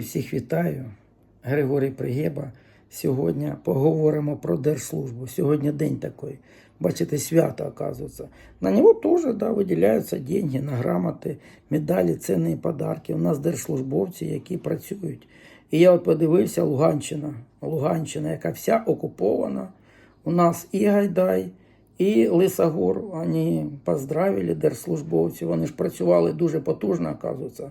Всіх вітаю, Григорій Пригеба. Сьогодні поговоримо про держслужбу. Сьогодні день такий. Бачите, свято, оказується. На нього теж да, виділяються деньги на грамоти, медалі, цінні подарки. У нас держслужбовці, які працюють. І я от подивився Луганщина, Луганщина, яка вся окупована. У нас і Гайдай, і Лисогор. Вони поздравили держслужбовців. Вони ж працювали дуже потужно, оказується.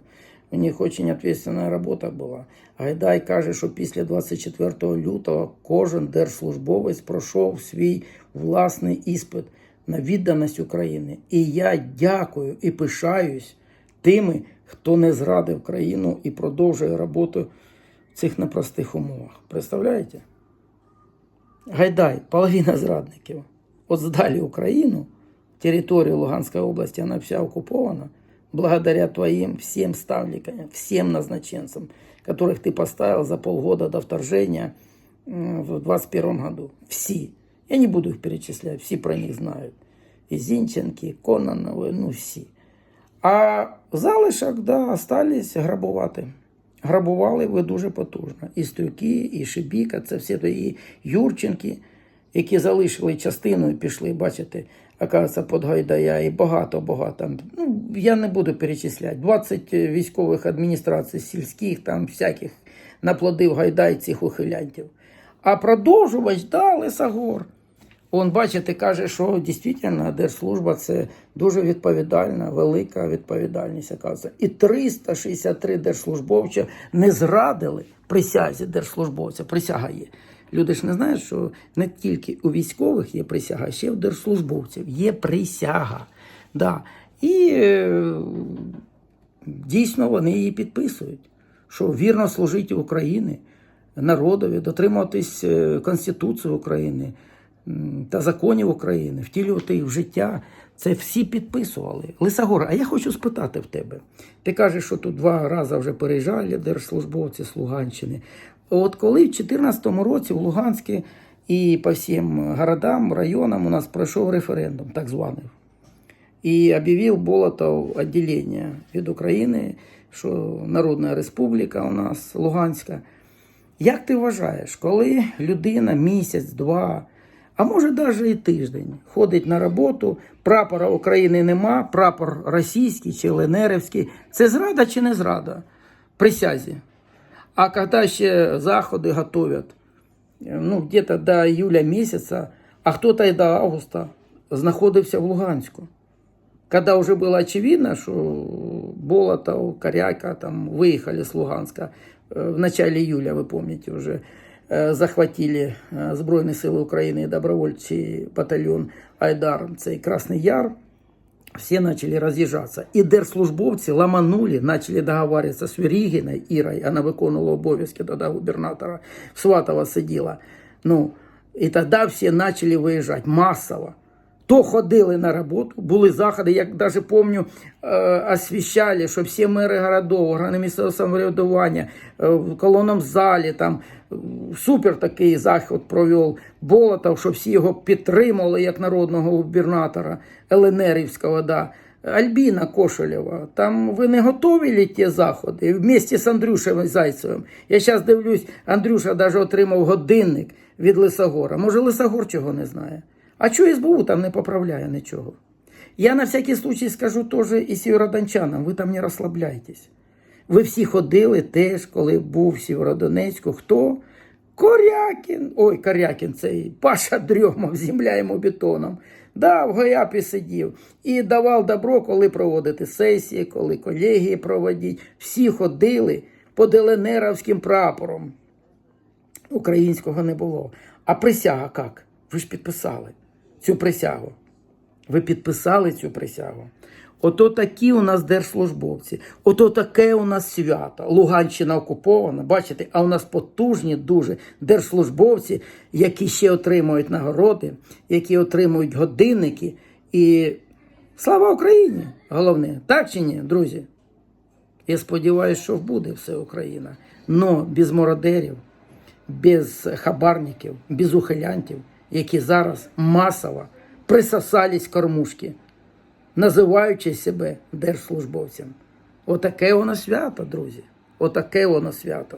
У них дуже відповідальна робота була. Гайдай каже, що після 24 лютого кожен держслужбовець пройшов свій власний іспит на відданість України. І я дякую і пишаюсь тими, хто не зрадив країну і продовжує роботу в цих непростих умовах. Представляєте? Гайдай, половина зрадників. От здали Україну, територію Луганської області, вона вся окупована, благодаря твоим всем ставникам, всем назначенцам, которых ты поставил за полгода до вторжения м, в 2021 году. Все. Я не буду их перечислять, все про них знают. И Зинченки, и Кононовы, ну все. А залишок, да, остались грабувати. Грабували ви дуже потужно. І Стрюки, і Шибіка, це всі то і Юрченки, які залишили частину і пішли, бачите, оказується, під Гайдая, і багато-багато. Ну, я не буду перечисляти. 20 військових адміністрацій сільських, там всяких наплодив Гайдай цих ухилянтів. А продовжувач, да, Лисогор. Он, бачите, каже, що дійсно держслужба це дуже відповідальна, велика відповідальність, оказується. І 363 держслужбовця не зрадили присязі держслужбовця. Присяга є. Люди ж не знають, що не тільки у військових є присяга, ще в держслужбовців є присяга. Да. І е, дійсно вони її підписують, що вірно служити Україні, народові, дотримуватись е, Конституції України та законів України, втілювати їх в життя. Це всі підписували. Лисогор, а я хочу спитати в тебе. Ти кажеш, що тут два рази вже переїжджали держслужбовці з Луганщини. От коли в 2014 році в Луганське і по всім городам, районам у нас пройшов референдум, так званий, і об'явив Болотов відділення від України, що Народна Республіка у нас Луганська. Як ти вважаєш, коли людина місяць-два, а може навіть і тиждень ходить на роботу, прапора України нема, прапор російський чи ЛНРівський, це зрада чи не зрада? Присязі. А когда ще заходи готовят, ну, где-то до июля месяца, а кто-то и до августа знаходився в Луганську. Когда уже было очевидно, что Болотов, Коряка там выехали с Луганска э, в начале июля, вы помните, уже э, захватили э, Збройні сили України і добровольчий батальйон Айдар, цей Красний Яр, все начали разъезжаться. І держслужбовці ламанули, начали договариваться з Вірігіною Ірою, вона виконувала обов'язки тоді губернатора, Сватова сиділа. Ну, і тоді всі почали виїжджати масово. То ходили на роботу, були заходи, як навіть пам'ятаю, освіщали, що всі мери городов, органи місцевого самоврядування е, в колонному залі, там е, супер такий захід провів Болотов, що всі його підтримували як народного губернатора ЛНРівського. Да. Альбіна Кошелєва, там ви не готові ті заходи вместе з Андрюшем Зайцевим. Я зараз дивлюсь, Андрюша навіть отримав годинник від Лисогора. Може, Лисогор чого не знає? А чого СБУ там не поправляє нічого? Я на всякий случай скажу теж і сєвєродончанам, ви там не розслабляйтесь. Ви всі ходили теж, коли був в Сєвєродонецьку. Хто? Корякін. Ой, Корякін цей Паша дрьомав, земля йому бетоном. Да, в Гояпі сидів і давав добро, коли проводити сесії, коли колегії проводити. Всі ходили під ЛНРовським прапором. Українського не було. А присяга як? Ви ж підписали цю присягу. Ви підписали цю присягу. Ото такі у нас держслужбовці, ото таке у нас свято. Луганщина окупована, бачите, а у нас потужні дуже держслужбовці, які ще отримують нагороди, які отримують годинники. І слава Україні! Головне, так чи ні, друзі? Я сподіваюся, що буде все Україна. Но без мародерів, без хабарників, без ухилянтів, які зараз масово присосались кормушки, називаючи себе держслужбовцем. Отаке воно свято, друзі. Отаке воно свято.